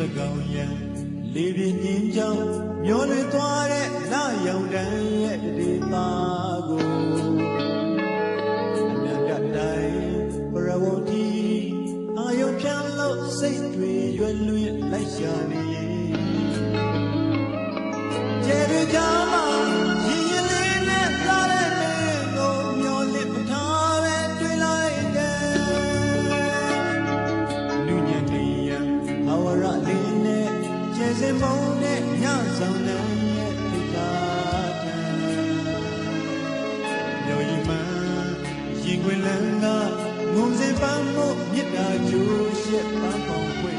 လေပြင်းကြီးကြောင့်မျောလွင်သွားတဲ့လာရောင်တန်းရဲ့ဒေတာကိုအနန္တတိုင်းပရဝတီအာယုံဖြန်းလို့စိတ်တွေရွယ်လွင်လိုက်ရှာနေ ရင်ခွင်လန်းကငုံစင်ပန်းမို့မြစ်တာကျိုးရှက်ပန်းပေါင်းခွေ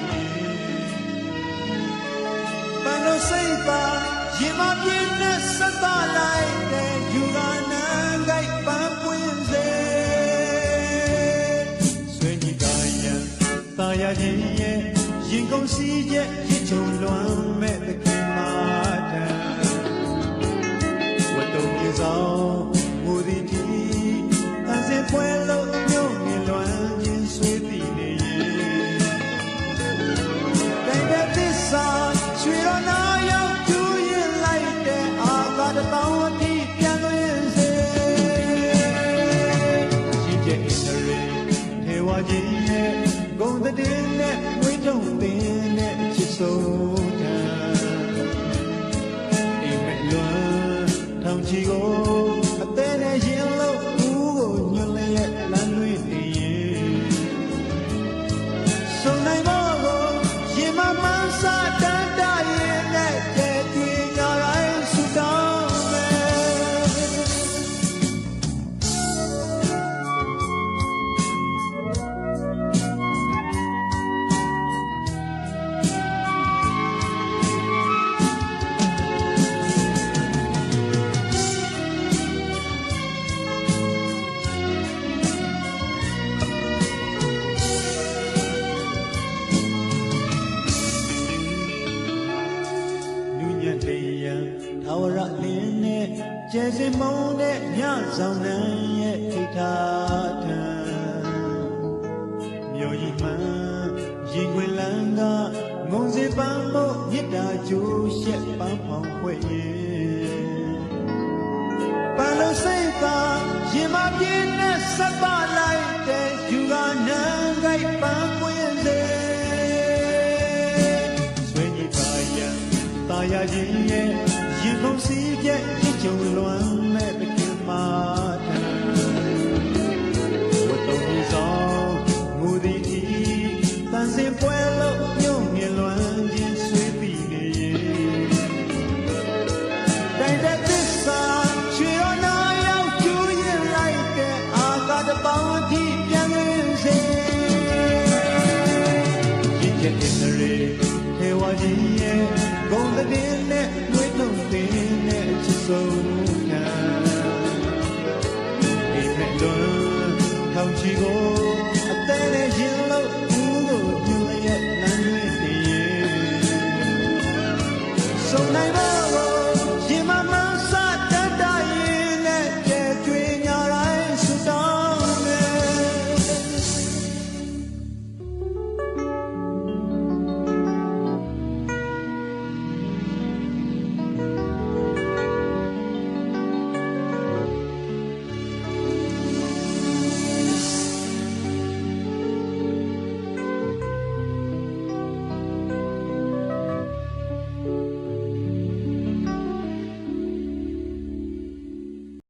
ပန်းတို့စိတ်ပါရင်မပြင်းနဲ့ဆက်သလိုက်တဲ့ယူကနန်ကြိုက်ပန်းပွင့်စေဆွေညီကာယံတာယာခြင်းရဲ့ရင်ကုန်စီရဲ့ရစ်ချုံလွမ်း ထေဝကြီးရဲ့ဂုံတည်နဲ့ဝိထုံသင်နဲ့ချစ်ဆုံးတံအိမ်မက်လွန်ထောင်ချီကို ဝရလင်းနဲ့ကျဲစင်မုံနဲ့ညဆောင်နှံရဲ့ထိထားထံမြို့ကြီးမှန်ရင်ခွင်လန်းကငုံစေပန်းမို့မြစ်တာကျိုးရှက်ပန်းဖောင်ခွဲ့ရဲ့ပန်းလို့စိတ်သာရင်မပြင်းနဲ့ဆက်ပါလိုက်တဲ့ယူကနန်းကြိုက်ပန်းပွင့်စေဆွေညီပါယံတာယာခြင်းရဲ့ ရင်ကုန်စီးပြည့်ချစ်ကြုံလွမ်းမဲ့တခင်မာတံဝတ်တုံကြီးဆောင်မူဒီတီတန်စင်ပွဲလို့ညုံမြင်လွမ်းခြင်းဆွေးပြီးနေရင်တိုင်တဲ့သစ္စာချွေရောနာရောက်ကျူးရင်လိုက်တဲ့အာသာတပေါင်းအထိပြန်ရင်းစေရစ်ကျက်တဲ့ရေထေဝကြီးရဲ့ ဂုံတဲ့နဲ့နှွေးနှုံတဲ့နဲ့ချစ်ဆုံးကအိမ်မက်တော့ထောင်ချီကိုအသေးနဲ့ရင်လို့ဘူးကိုညွှန်ရဲ့လမ်းတွေတည်ရင်ဆုံးနိုင်ပါ